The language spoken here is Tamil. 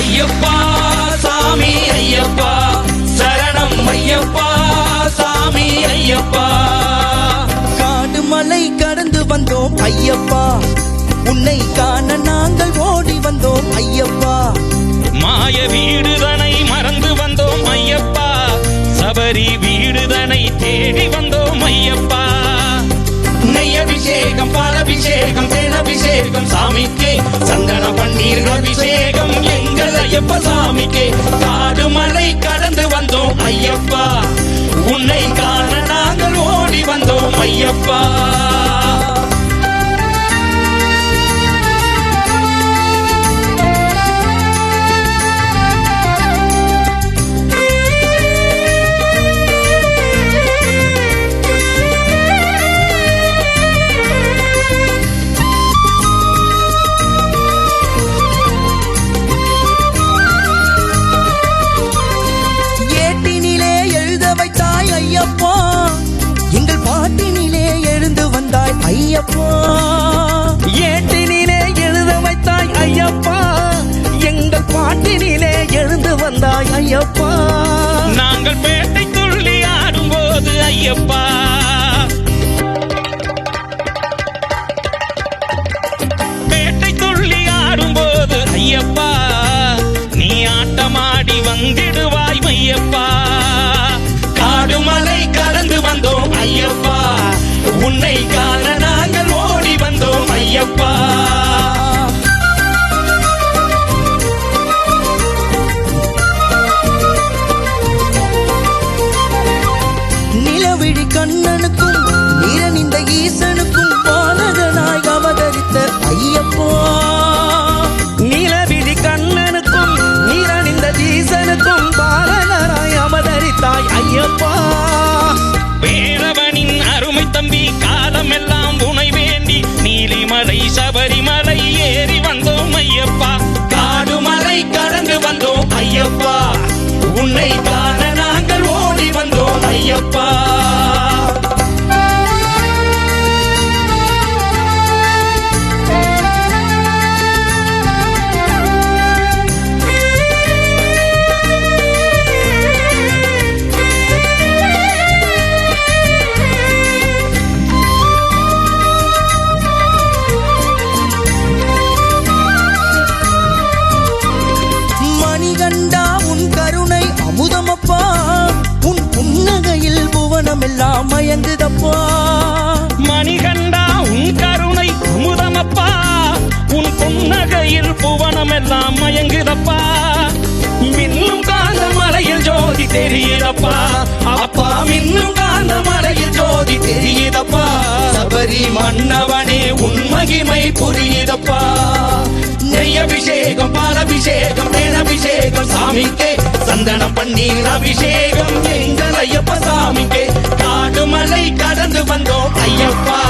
ஐயப்பா சாமி ஐயப்பா. சரணம் ஐயப்பா சாமி ஐயப்பா. காடு மலை கடந்து வந்தோம் ஐயப்பா. உன்னை காண நாங்கள் ஓடி வந்தோம் ஐயப்பா. மாய வீடுதனை மறந்து வந்தோம் ஐயப்பா. சபரி வீடுதனை தேடி வந்தோம் ஐயப்பா. நெய் அபிஷேகம் பாலபிஷேகம் தேனபிஷேகம் சாமிக்கே சந்தன பன்னீர் அபிஷேகம் ஐயப்ப சாமிக்கு காடு மலை கடந்து வந்தோம் ஐயப்பா. உன்னை காண நாங்கள் ஓடி வந்தோம் ஐயப்பா. எழுந்து ஐயப்பா. நாங்கள் பேட்டை துள்ளி ஆடும்போது ஐயப்பா. பேட்டை துள்ளி ஆடும்போது ஐயப்பா. நீ ஆட்டமாடி வந்திடுவாய் மையப்பா. காடுமலை கடந்து வந்தோம் ஐயப்பா. உன்னை காண நாங்கள் ஓடி வந்தோம் ஐயப்பா. ஐயப்பா உன்னை தான் மழையில் புவனம் எல்லாம் மயங்குதப்பா. மின்னும் காந்த மலையில் ஜோதி தெரியுதப்பா. அப்பா மின்னும் காந்த மலையில் ஜோதி தெரியுதப்பா. சபரி மன்னவனே உன் மகிமை புரியுதப்பா. நெய் அபிஷேகம் பாலபிஷேகம் தேனபிஷேகம் சாமிக்கே. சந்தனம் பன்னீர் அபிஷேகம் எங்கள் ஐயப்ப சாமிக்கே. காடு மலை கடந்து வந்தோம் ஐயப்பா.